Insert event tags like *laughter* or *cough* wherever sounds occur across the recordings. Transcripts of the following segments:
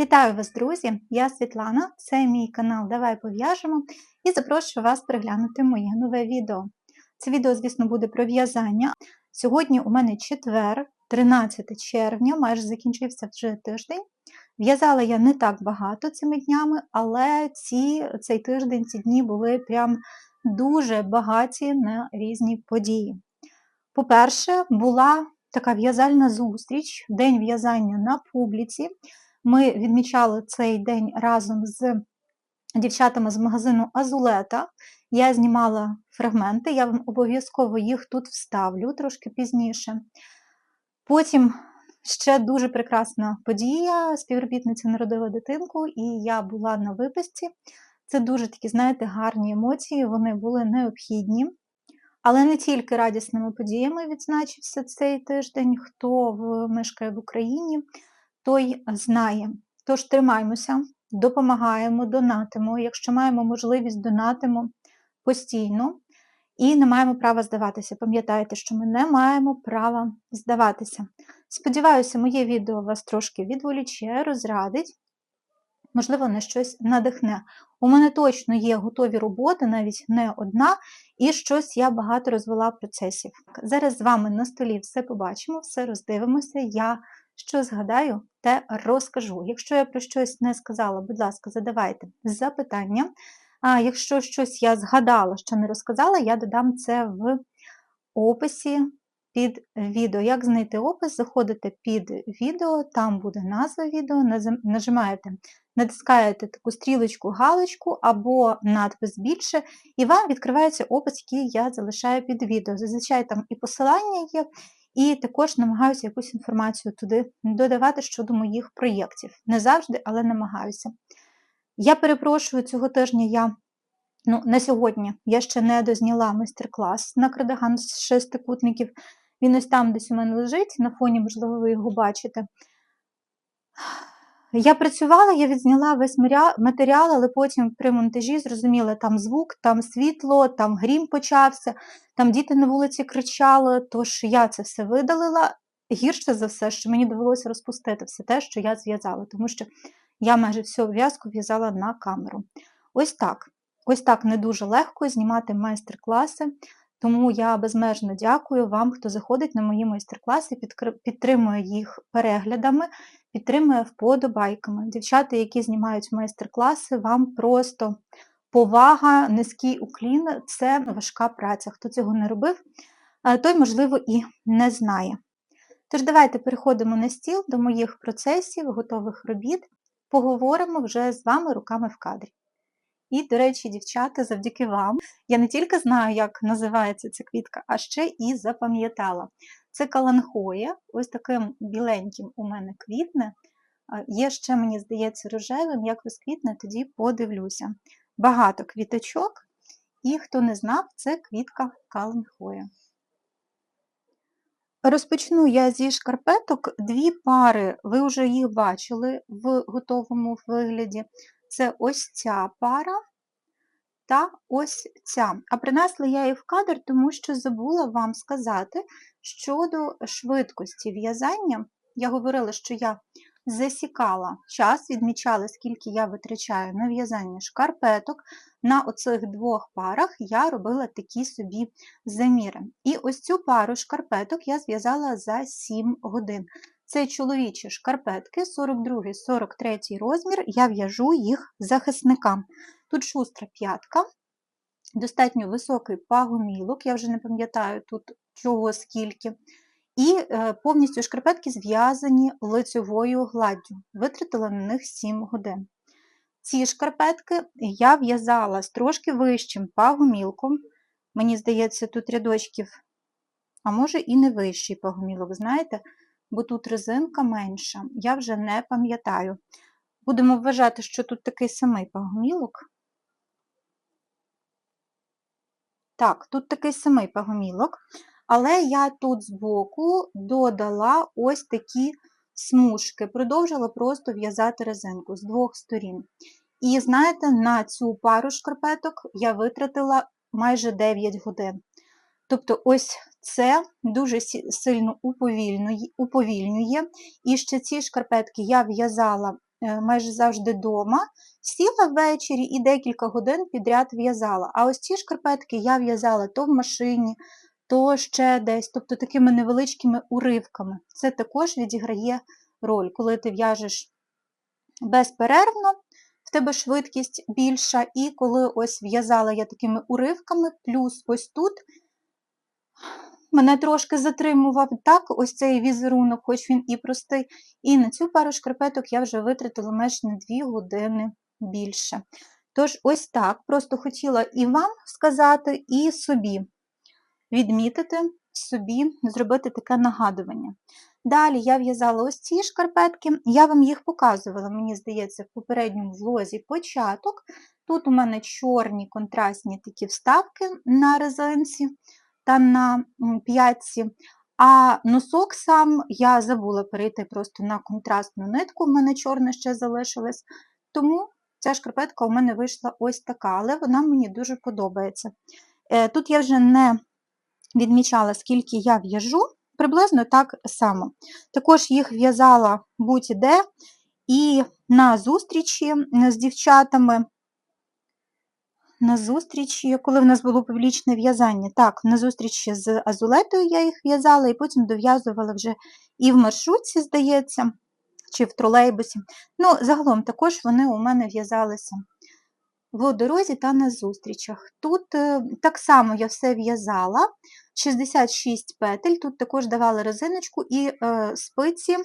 Вітаю вас, друзі! Я Світлана, це мій канал Давай пов'яжемо і запрошую вас переглянути моє нове відео. Це відео, звісно, буде про в'язання. Сьогодні у мене четвер, 13 червня, майже закінчився вже тиждень. В'язала я не так багато цими днями, але ці, цей тиждень, ці дні були прям дуже багаті на різні події. По-перше, була така в'язальна зустріч, день в'язання на публіці. Ми відмічали цей день разом з дівчатами з магазину Азулета. Я знімала фрагменти, я вам обов'язково їх тут вставлю трошки пізніше. Потім ще дуже прекрасна подія. Співробітниця народила дитинку, і я була на виписці. Це дуже такі, знаєте, гарні емоції, вони були необхідні. Але не тільки радісними подіями відзначився цей тиждень, хто мешкає в Україні той знає. Тож тримаємося, допомагаємо, донатимо. Якщо маємо можливість, донатимо постійно і не маємо права здаватися. Пам'ятайте, що ми не маємо права здаватися. Сподіваюся, моє відео вас трошки відволіче, розрадить, можливо, на щось надихне. У мене точно є готові роботи, навіть не одна, і щось я багато розвела процесів. Зараз з вами на столі все побачимо, все роздивимося. Я що згадаю, те розкажу. Якщо я про щось не сказала, будь ласка, задавайте запитання. А якщо щось я згадала, що не розказала, я додам це в описі під відео. Як знайти опис, заходите під відео, там буде назва відео, нажимаєте, натискаєте таку стрілочку, галочку або надпис більше, і вам відкривається опис, який я залишаю під відео. Зазвичай там і посилання є, і також намагаюся якусь інформацію туди додавати щодо моїх проєктів. Не завжди, але намагаюся. Я перепрошую, цього тижня я ну, на сьогодні я ще не дозняла майстер-клас на крадаган з шестикутників. Він ось там десь у мене лежить, на фоні, можливо, ви його бачите. Я працювала, я відзняла весь матеріал, але потім при монтажі зрозуміла, там звук, там світло, там грім почався, там діти на вулиці кричали, тож я це все видалила. Гірше за все, що мені довелося розпустити все те, що я зв'язала, тому що я майже всю в'язку в'язала на камеру. Ось так. Ось так не дуже легко знімати майстер-класи, тому я безмежно дякую вам, хто заходить на мої майстер-класи, підтримує їх переглядами, підтримує вподобайками. Дівчата, які знімають майстер-класи, вам просто повага, низький уклін це важка праця. Хто цього не робив, той, можливо, і не знає. Тож, давайте переходимо на стіл до моїх процесів, готових робіт, поговоримо вже з вами руками в кадрі. І, до речі, дівчата, завдяки вам, я не тільки знаю, як називається ця квітка, а ще і запам'ятала. Це каланхоя, ось таким біленьким у мене квітне. Є ще, мені здається, рожевим, як розквітне, тоді подивлюся. Багато квіточок, і хто не знав, це квітка каланхоя. Розпочну я зі шкарпеток дві пари, ви вже їх бачили в готовому вигляді. Це ось ця пара та ось ця. А принесла я їх в кадр, тому що забула вам сказати щодо швидкості в'язання. Я говорила, що я засікала час, відмічала, скільки я витрачаю на в'язання шкарпеток. На оцих двох парах я робила такі собі заміри. І ось цю пару шкарпеток я зв'язала за 7 годин. Це чоловічі шкарпетки, 42-43 розмір, я в'яжу їх захисникам. Тут шустра п'ятка, достатньо високий пагомілок, я вже не пам'ятаю тут чого скільки. І е, повністю шкарпетки зв'язані лицьовою гладдю. Витратила на них 7 годин. Ці шкарпетки я в'язала з трошки вищим пагомілком. Мені здається, тут рядочків, а може і не вищий пагомілок, знаєте, бо тут резинка менша, я вже не пам'ятаю. Будемо вважати, що тут такий самий пагомілок. Так, тут такий самий пагомілок, але я тут збоку додала ось такі смужки, продовжила просто в'язати резинку з двох сторін. І знаєте, на цю пару шкарпеток я витратила майже 9 годин. Тобто, ось це дуже сильно уповільнює. І ще ці шкарпетки я в'язала е, майже завжди вдома, сіла ввечері і декілька годин підряд в'язала. А ось ці шкарпетки я в'язала то в машині, то ще десь, тобто такими невеличкими уривками. Це також відіграє роль, коли ти в'яжеш безперервно, в тебе швидкість більша, і коли ось в'язала я такими уривками, плюс ось тут мене трошки затримував так, ось цей візерунок, хоч він і простий. І на цю пару шкарпеток я вже витратила майже на 2 години більше. Тож, ось так, просто хотіла і вам сказати, і собі відмітити собі, зробити таке нагадування. Далі я в'язала ось ці шкарпетки, я вам їх показувала, мені здається, в попередньому влозі початок. Тут у мене чорні контрастні такі вставки на резинці та на п'ятці. А носок сам я забула перейти просто на контрастну нитку, в мене чорна ще залишилась. Тому ця шкарпетка у мене вийшла ось така, але вона мені дуже подобається. Е, тут я вже не відмічала, скільки я в'яжу, приблизно так само. Також їх в'язала будь-де і на зустрічі з дівчатами. На зустрічі, коли в нас було публічне в'язання, так, на зустрічі з азулетою я їх в'язала, і потім дов'язувала вже і в маршрутці, здається, чи в тролейбусі. Ну, загалом також вони у мене в'язалися в дорозі та на зустрічах. Тут е, так само я все в'язала, 66 петель, тут також давала резиночку і е, спиці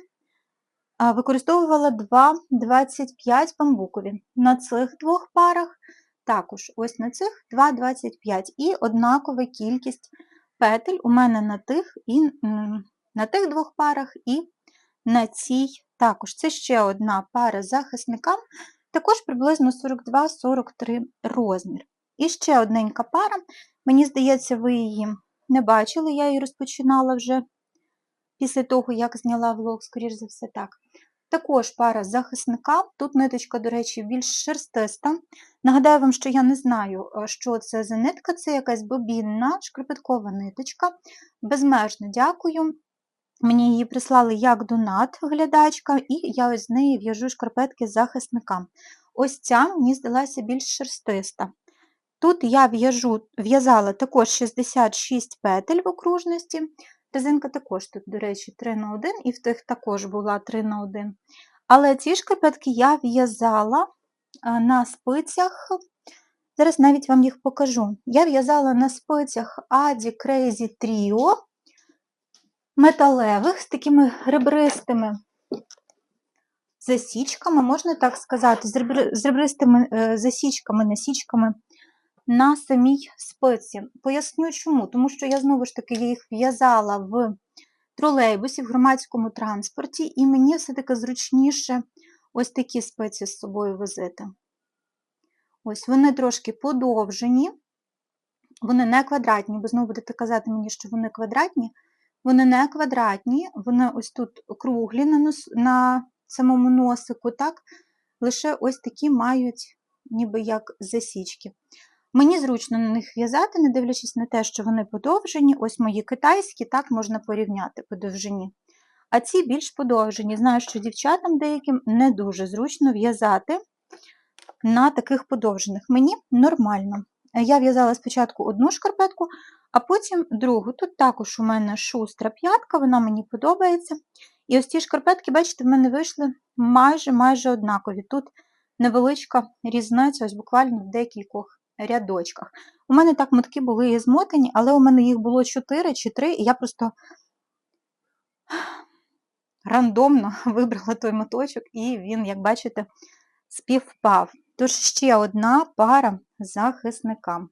використовувала 2,25 бамбукові. На цих двох парах також ось на цих 2,25 і однакова кількість петель у мене на тих і на тих двох парах і на цій також. Це ще одна пара захисникам, також приблизно 42-43 розмір. І ще одненька пара, мені здається, ви її не бачили, я її розпочинала вже після того, як зняла влог, скоріш за все так. Також пара захисника, тут ниточка, до речі, більш шерстиста. Нагадаю вам, що я не знаю, е, що це за нитка, це якась бобінна, шкарпеткова ниточка. Безмежно дякую. Мені її прислали як донат глядачка, і я ось з неї в'яжу шкарпетки з захисникам. Ось ця мені здалася більш шерстиста. Тут я в'язала також 66 петель в окружності. Резинка також тут, до речі, 3 на 1, і в тих також була 3 на 1. Але ці шкарпетки я в'язала на спицях. Зараз навіть вам їх покажу. Я в'язала на спицях Adi Crazy Trio металевих з такими ребристими засічками, можна так сказати, з ребристими е, засічками, насічками на самій спиці. Поясню чому, тому що я знову ж таки їх в'язала в тролейбусі, в громадському транспорті, і мені все-таки зручніше ось такі спиці з собою возити. Ось вони трошки подовжені, вони не квадратні, бо знову будете казати мені, що вони квадратні. Вони не квадратні, вони ось тут круглі на нос, на самому носику, так? лише ось такі мають ніби як засічки. Мені зручно на них в'язати, не дивлячись на те, що вони подовжені. Ось мої китайські, так можна порівняти по довжині. А ці більш подовжені. Знаю, що дівчатам деяким не дуже зручно в'язати на таких подовжених. Мені нормально. Я в'язала спочатку одну шкарпетку, а потім другу. Тут також у мене шустра п'ятка, вона мені подобається. І ось ці шкарпетки, бачите, в мене вийшли майже майже однакові. Тут невеличка різниця, ось буквально в декількох рядочках. У мене так мотки були і змотані, але у мене їх було 4 чи 3, і я просто рандомно *laughs* вибрала той моточок, і він, як бачите, співпав. Тож ще одна пара захисника.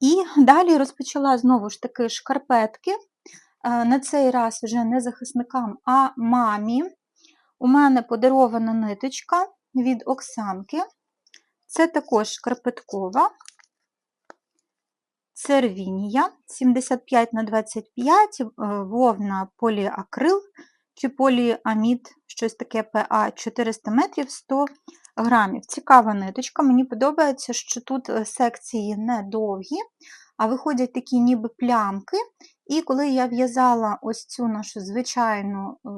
І далі розпочала знову ж таки шкарпетки. Е, на цей раз вже не захисникам, а мамі. У мене подарована ниточка від Оксанки. Це також шкарпеткова сервінія 75 на 25 е, вовна поліакрил чи поліамід, щось таке ПА 400 метрів 100 грамів. Цікава ниточка. Мені подобається, що тут е, секції не довгі, а виходять такі ніби плямки. І коли я в'язала ось цю нашу звичайну е,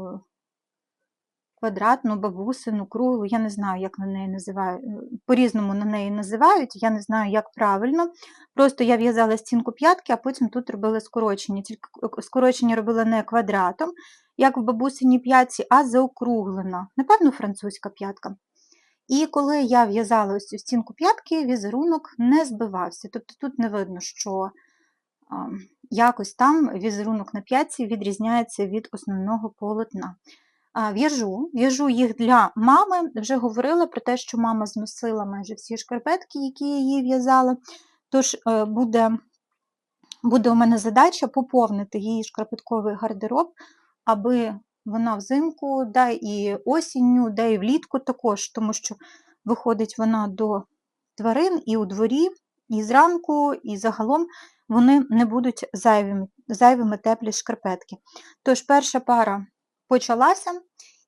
квадратну бабусину, круглу, я не знаю, як на неї називають, по-різному на неї називають, я не знаю, як правильно. Просто я в'язала стінку п'ятки, а потім тут робила скорочення. Тільки скорочення робила не квадратом, як в бабусиній п'ятці, а заокруглена. Напевно, французька п'ятка. І коли я в'язала ось цю стінку п'ятки, візерунок не збивався. Тобто тут не видно, що якось там візерунок на п'ятці відрізняється від основного полотна. В'яжу, в'яжу їх для мами. Вже говорила про те, що мама зносила майже всі шкарпетки, які я їй в'язала. Тож е, буде, буде у мене задача поповнити її шкарпетковий гардероб, аби вона взимку, да і осінню, да і влітку також, тому що виходить вона до тварин і у дворі, і зранку, і загалом вони не будуть зайвими, зайвими теплі шкарпетки. Тож перша пара почалася,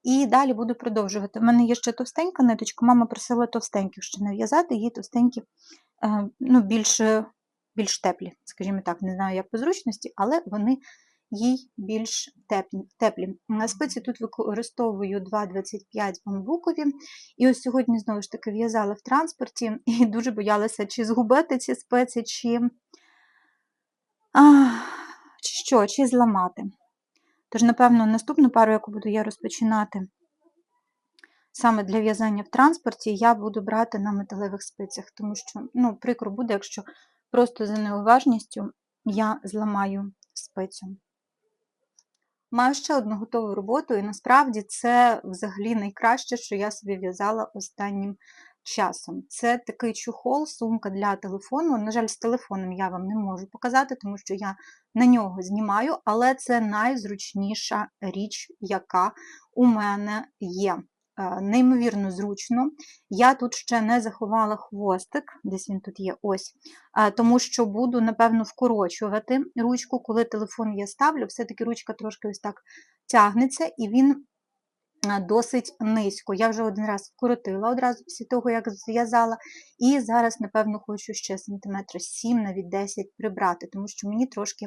і далі буду продовжувати. У мене є ще товстенька ниточка, мама просила товстеньких ще нав'язати, її товстенькі е, ну, більш, більш теплі, скажімо так, не знаю, як по зручності, але вони їй більш теплі. На спиці тут використовую 2,25 бамбукові. І ось сьогодні, знову ж таки, в'язала в транспорті *laughs* і дуже боялася, чи згубити ці спиці, чи, а, чи що, чи зламати. Тож, напевно, наступну пару, яку буду я розпочинати саме для в'язання в транспорті, я буду брати на металевих спицях, тому що ну, прикро буде, якщо просто за неуважністю я зламаю спицю. Маю ще одну готову роботу, і насправді це взагалі найкраще, що я собі в'язала останнім часом. Це такий чухол, сумка для телефону. На жаль, з телефоном я вам не можу показати, тому що я на нього знімаю, але це найзручніша річ, яка у мене є. Е, Неймовірно зручно. Я тут ще не заховала хвостик, десь він тут є ось, е, тому що буду, напевно, вкорочувати ручку, коли телефон я ставлю, все-таки ручка трошки ось так тягнеться, і він досить низько. Я вже один раз вкоротила одразу після того, як зв'язала, і зараз, напевно, хочу ще сантиметра 7, навіть 10 прибрати, тому що мені трошки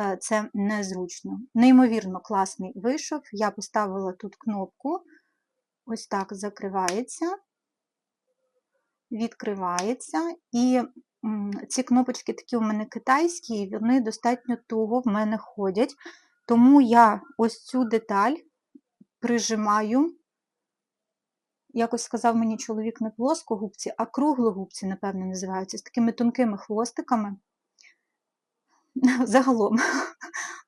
е, це незручно. Неймовірно класний вийшов. Я поставила тут кнопку. Ось так закривається, відкривається. І ці кнопочки такі у мене китайські, і вони достатньо туго в мене ходять. Тому я ось цю деталь прижимаю, якось сказав мені чоловік не плоскогубці, а круглогубці, напевно, називаються, з такими тонкими хвостиками. Загалом.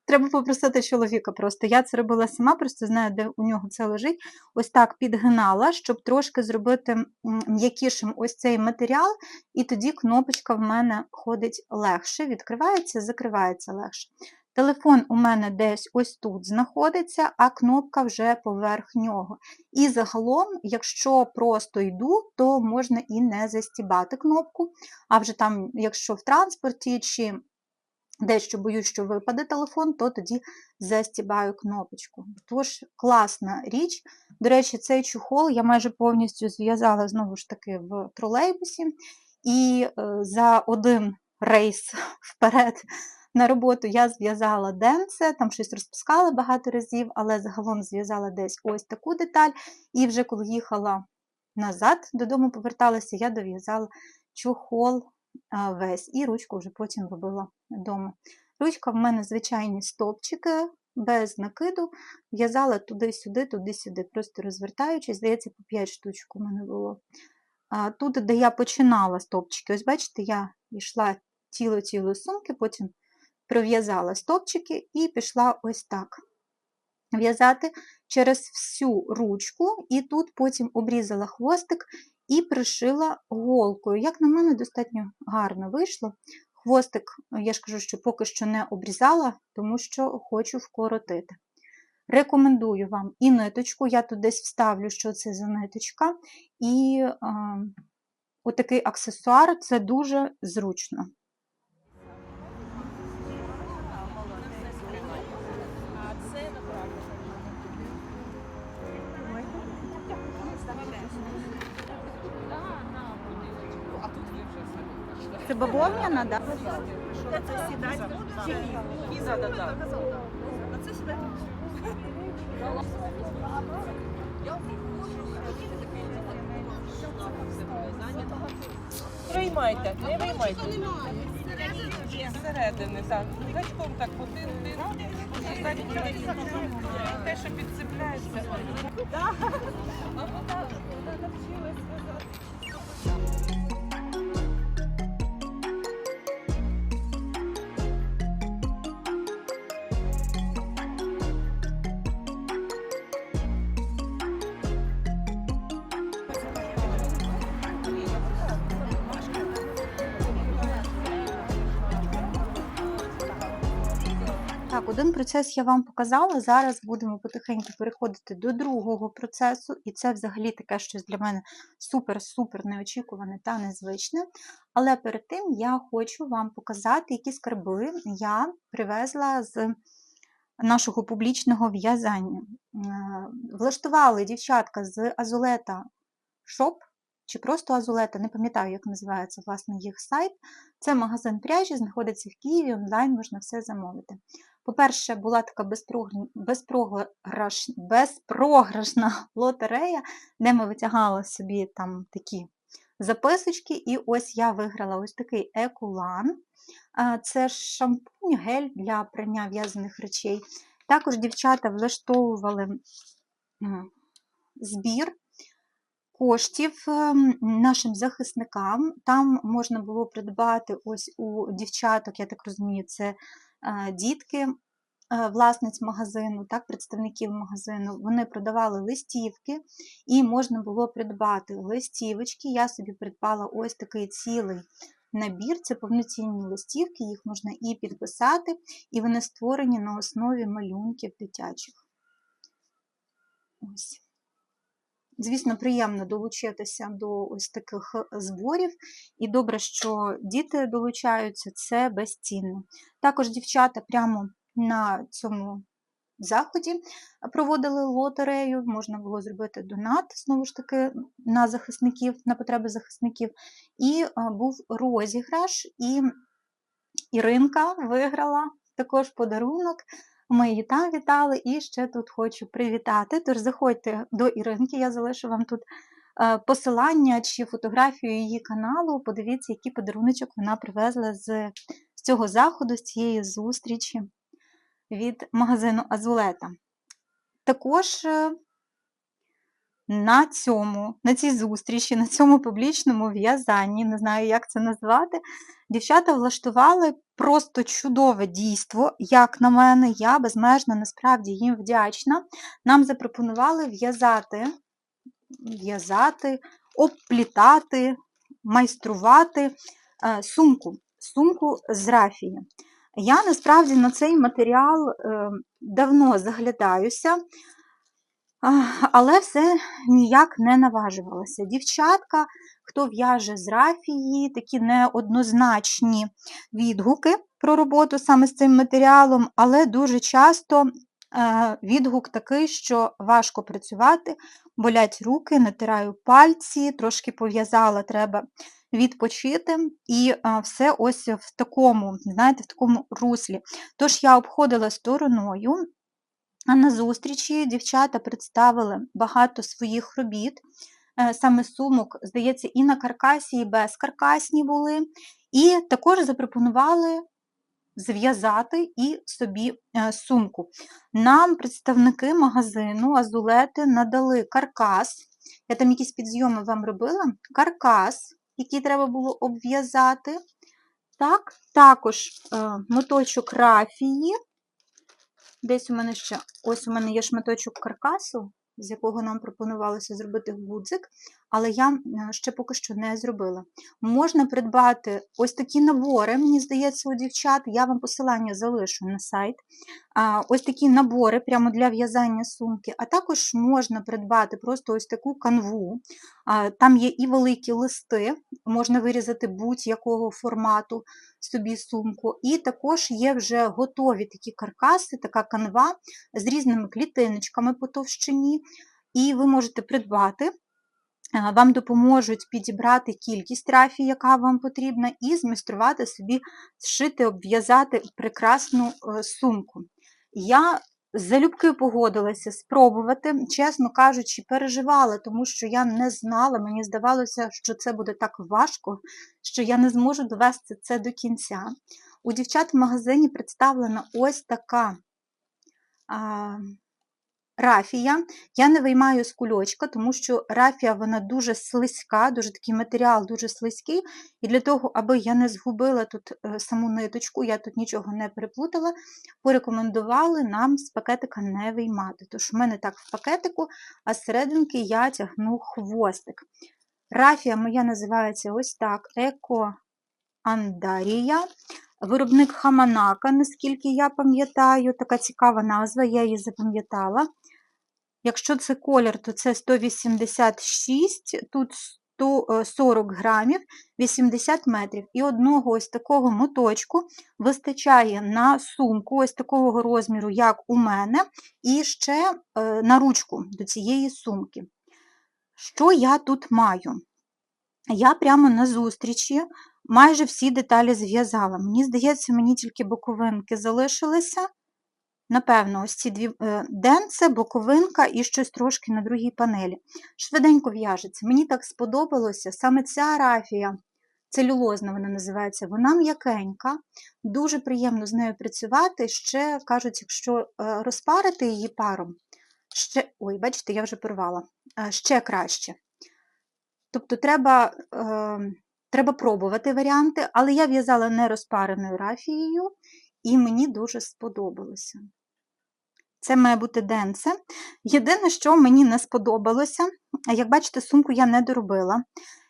Треба попросити чоловіка просто. Я це робила сама, просто знаю, де у нього це лежить. Ось так підгинала, щоб трошки зробити м'якішим ось цей матеріал, і тоді кнопочка в мене ходить легше, відкривається, закривається легше. Телефон у мене десь ось тут знаходиться, а кнопка вже поверх нього. І загалом, якщо просто йду, то можна і не застібати кнопку, а вже там, якщо в транспорті чи дещо боюсь, що випаде телефон, то тоді застібаю кнопочку. Тож, класна річ. До речі, цей чухол я майже повністю зв'язала знову ж таки в тролейбусі, і е, за один рейс вперед на роботу я зв'язала денце, там щось розпускала багато разів, але загалом зв'язала десь ось таку деталь. І вже коли їхала назад, додому поверталася, я дов'язала чухол весь, і ручку вже потім робила вдома. Ручка в мене звичайні стовпчики, без накиду, в'язала туди-сюди, туди-сюди, просто розвертаючись, здається, по 5 штучок у мене було. Тут, де я починала стовпчики, ось бачите, я йшла тіло-тіло сумки, потім пров'язала стовпчики і пішла ось так. В'язати через всю ручку, і тут потім обрізала хвостик і пришила голкою. Як на мене, достатньо гарно вийшло. Хвостик, я ж кажу, що поки що не обрізала, тому що хочу вкоротити. Рекомендую вам і ниточку, я тут десь вставлю, що це за ниточка, і е, отакий аксесуар це дуже зручно. Це бавовняна, так? Це сідати. Кіза, да, да. Це сідати. Приймайте, не виймайте. Зсередини, так. Гачком так один, один. Те, що підцепляється. А вона навчилась в'язати. Так, один процес я вам показала. Зараз будемо потихеньку переходити до другого процесу, і це взагалі таке щось для мене супер-супер неочікуване та незвичне. Але перед тим я хочу вам показати, які скарби я привезла з нашого публічного в'язання. Е, Влаштували дівчатка з Азулета Shop, чи просто Азулета, не пам'ятаю, як називається власне їх сайт. Це магазин пряжі, знаходиться в Києві, онлайн можна все замовити. По-перше, була така безпрограш... безпрограшна *laughs* лотерея, де ми витягали собі там такі записочки, і ось я виграла ось такий екулан. Це шампунь, гель для прання в'язаних речей. Також дівчата влаштовували збір коштів ем, нашим захисникам. Там можна було придбати ось у дівчаток, я так розумію, це дітки, е, власниць магазину, так, представників магазину. Вони продавали листівки, і можна було придбати листівочки. Я собі придбала ось такий цілий набір. Це повноцінні листівки, їх можна і підписати, і вони створені на основі малюнків дитячих. Ось. Звісно, приємно долучитися до ось таких зборів, і добре, що діти долучаються, це безцінно. Також дівчата прямо на цьому заході проводили лотерею, можна було зробити донат, знову ж таки, на захисників, на потреби захисників. І а, був розіграш, і Іринка виграла також подарунок. Ми її там вітали і ще тут хочу привітати. Тож заходьте до Іринки, я залишу вам тут е, посилання чи фотографію її каналу. Подивіться, який подаруночок вона привезла з, з цього заходу, з цієї зустрічі від магазину Азулета. Також е, на цьому, на цій зустрічі, на цьому публічному в'язанні, не знаю, як це назвати, дівчата влаштували просто чудове дійство. Як на мене, я безмежно насправді їм вдячна. Нам запропонували в'язати, в'язати, обплітати, майструвати е, сумку, сумку з рафії. Я насправді на цей матеріал е, давно заглядаюся. Але все ніяк не наважувалася. Дівчатка, хто в'яже з рафії, такі неоднозначні відгуки про роботу саме з цим матеріалом, але дуже часто е, відгук такий, що важко працювати, болять руки, натираю пальці, трошки пов'язала, треба відпочити. І е, все ось в такому, знаєте, в такому руслі. Тож я обходила стороною. А на зустрічі дівчата представили багато своїх робіт, е, саме сумок, здається, і на каркасі, і безкаркасні були. І також запропонували зв'язати і собі е, сумку. Нам представники магазину Азулети надали каркас. Я там якісь підзйоми вам робила. Каркас, який треба було обв'язати. Так, Також е, моточок рафії. Десь у мене ще ось у мене є шматочок каркасу, з якого нам пропонувалося зробити гудзик, але я ще поки що не зробила. Можна придбати ось такі набори, мені здається, у дівчат, я вам посилання залишу на сайт. Ось такі набори прямо для в'язання сумки, а також можна придбати просто ось таку канву. Там є і великі листи, можна вирізати будь-якого формату собі сумку. І також є вже готові такі каркаси, така канва з різними клітиночками по товщині, і ви можете придбати. Вам допоможуть підібрати кількість рафій, яка вам потрібна, і змайструвати собі, зшити, обв'язати прекрасну е, сумку. Я залюбки погодилася спробувати. Чесно кажучи, переживала, тому що я не знала, мені здавалося, що це буде так важко, що я не зможу довести це до кінця. У дівчат в магазині представлена ось така а, рафія. Я не виймаю з кульочка, тому що рафія вона дуже слизька, дуже такий матеріал, дуже слизький. І для того, аби я не згубила тут е, саму ниточку, я тут нічого не переплутала, порекомендували нам з пакетика не виймати. Тож в мене так в пакетику, а серединки я тягну хвостик. Рафія моя називається ось так: Еко Андарія. Виробник Хаманака, наскільки я пам'ятаю, така цікава назва, я її запам'ятала. Якщо це колір, то це 186, тут 140 грамів, 80 метрів. І одного ось такого моточку вистачає на сумку, ось такого розміру, як у мене, і ще е, на ручку до цієї сумки. Що я тут маю? Я прямо на зустрічі майже всі деталі зв'язала. Мені здається, мені тільки боковинки залишилися. Напевно, ось ці дві е, денце, боковинка і щось трошки на другій панелі. Швиденько в'яжеться. Мені так сподобалося. Саме ця рафія, целюлозна вона називається, вона м'якенька, дуже приємно з нею працювати. Ще кажуть, якщо е, розпарити її паром, ще, ой, бачите, я вже порвала, е, ще краще. Тобто треба, е, треба пробувати варіанти, але я в'язала не розпареною рафією, і мені дуже сподобалося. Це має бути денце. Єдине, що мені не сподобалося, як бачите, сумку я не доробила.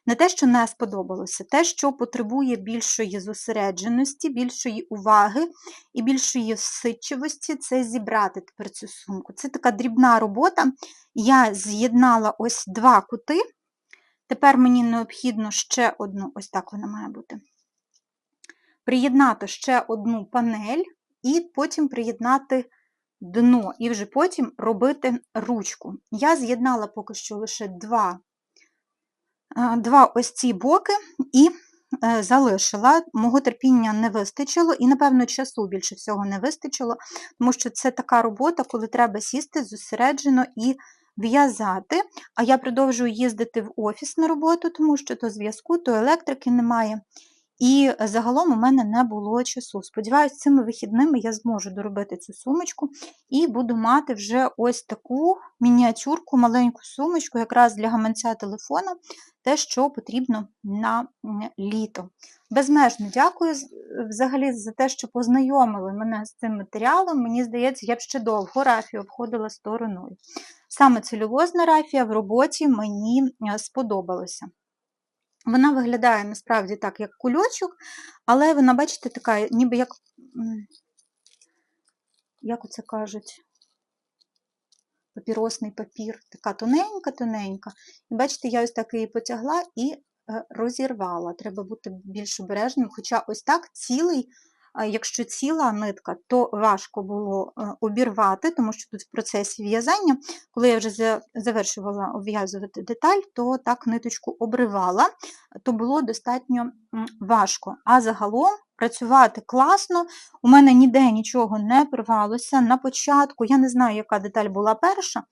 Не те, що не сподобалося, те, що потребує більшої зосередженості, більшої уваги і більшої всидчивості, це зібрати тепер цю сумку. Це така дрібна робота. Я з'єднала ось два кути. Тепер мені необхідно ще одну, ось так вона має бути. Приєднати ще одну панель, і потім приєднати дно, і вже потім робити ручку. Я з'єднала поки що лише два, два ось ці боки і е, залишила. Мого терпіння не вистачило, і, напевно, часу більше всього не вистачило, тому що це така робота, коли треба сісти зосереджено і в'язати. А я продовжую їздити в офіс на роботу, тому що то зв'язку, то електрики немає. І загалом у мене не було часу. Сподіваюся, цими вихідними я зможу доробити цю сумочку і буду мати вже ось таку мініатюрку, маленьку сумочку, якраз для гаманця телефона, те, що потрібно на літо. Безмежно дякую взагалі за те, що познайомили мене з цим матеріалом. Мені здається, я б ще довго рафію обходила стороною. Саме целюлозна рафія в роботі мені сподобалося. Вона виглядає насправді так, як кульочок, але вона, бачите, така, ніби як, як оце кажуть, папіросний папір, така тоненька-тоненька. І бачите, я ось так її потягла і розірвала. Треба бути більш обережним, хоча ось так цілий. Якщо ціла нитка, то важко було обірвати, тому що тут в процесі в'язання, коли я вже завершувала обв'язувати деталь, то так ниточку обривала, то було достатньо важко. А загалом працювати класно, у мене ніде нічого не порвалося. На початку, я не знаю, яка деталь була перша,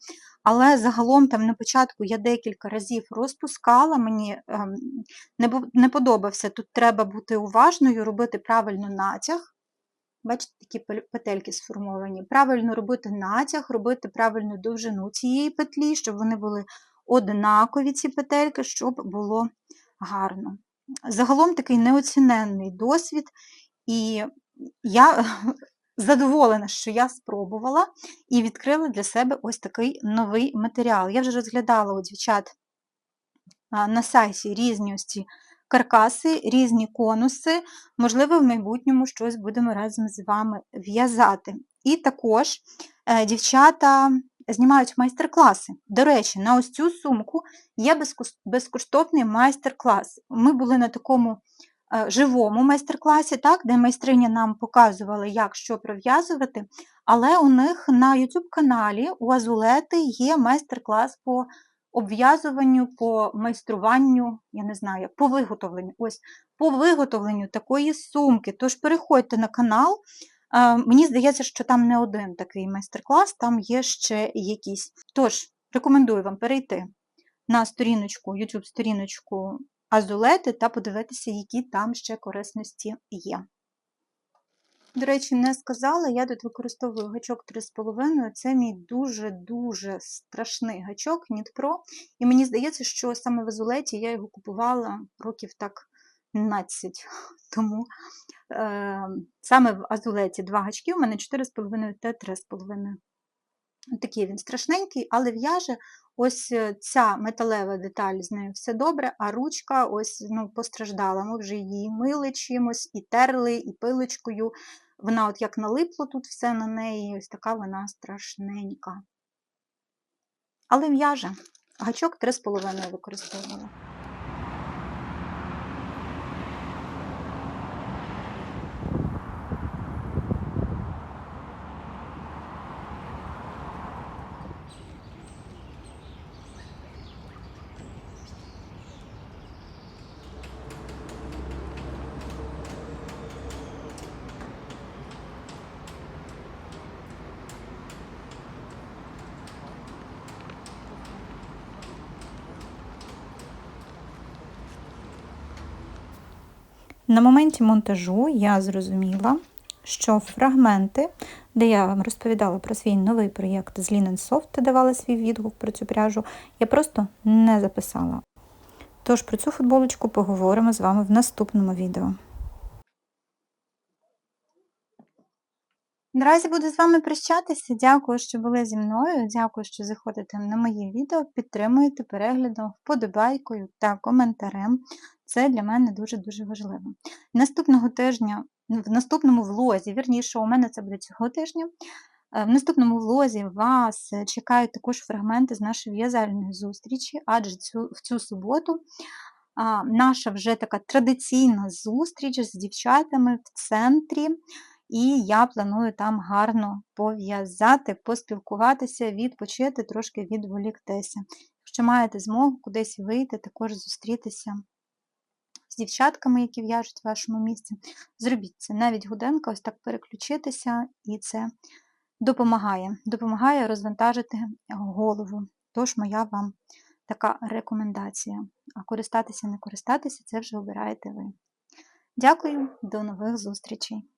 але загалом там на початку я декілька разів розпускала, мені ем, не подобався. Тут треба бути уважною, робити правильно натяг. Бачите, такі петельки сформовані. Правильно робити натяг, робити правильну довжину цієї петлі, щоб вони були однакові, ці петельки, щоб було гарно. Загалом такий неоціненний досвід, і я задоволена, що я спробувала і відкрила для себе ось такий новий матеріал. Я вже розглядала у дівчат на сайті різні ось ці каркаси, різні конуси. Можливо, в майбутньому щось будемо разом з вами в'язати. І також е, дівчата знімають майстер-класи. До речі, на ось цю сумку є безкоштовний майстер-клас. Ми були на такому живому майстер-класі, так, де майстриня нам показувала, як що пров'язувати, але у них на YouTube-каналі у Азулети є майстер-клас по обв'язуванню, по майструванню, я не знаю, по виготовленню. Ось, по виготовленню такої сумки. Тож переходьте на канал, Е, Мені здається, що там не один такий майстер-клас, там є ще якісь. Тож, рекомендую вам перейти на сторіночку, YouTube-сторіночку Азулети та подивитися, які там ще корисності є. До речі, не сказала, я тут використовую гачок 3,5. Це мій дуже-дуже страшний гачок Нітпро. І мені здається, що саме в Азулеті я його купувала років так 15 *laughs* тому. Е, саме в Азулеті два гачки, у мене 4,5 та 3,5. Такий він страшненький, але в'яже ось е, ця металева деталь, з нею все добре, а ручка ось ну, постраждала. Ми вже її мили чимось, і терли, і пилочкою. Вона от як налипло тут все на неї, ось така вона страшненька. Але в'яже. Гачок 3,5 використовувала. На моменті монтажу я зрозуміла, що фрагменти, де я вам розповідала про свій новий проєкт з Linen Soft та давала свій відгук про цю пряжу, я просто не записала. Тож про цю футболочку поговоримо з вами в наступному відео. Наразі буду з вами прощатися. Дякую, що були зі мною. Дякую, що заходите на мої відео, підтримуєте переглядом, вподобайкою та коментарем. Це для мене дуже-дуже важливо. Наступного тижня, в наступному влозі, вірніше, у мене це буде цього тижня. В наступному влозі вас чекають також фрагменти з нашої в'язальної зустрічі, адже цю, в цю суботу а, наша вже така традиційна зустріч з дівчатами в центрі. І я планую там гарно пов'язати, поспілкуватися, відпочити, трошки відволіктися. Якщо маєте змогу кудись вийти, також зустрітися з дівчатками, які в'яжуть в вашому місці, зробіть це. Навіть гуденка, ось так переключитися, і це допомагає. Допомагає розвантажити голову. Тож моя вам така рекомендація. А користатися, не користатися, це вже обираєте ви. Дякую, до нових зустрічей!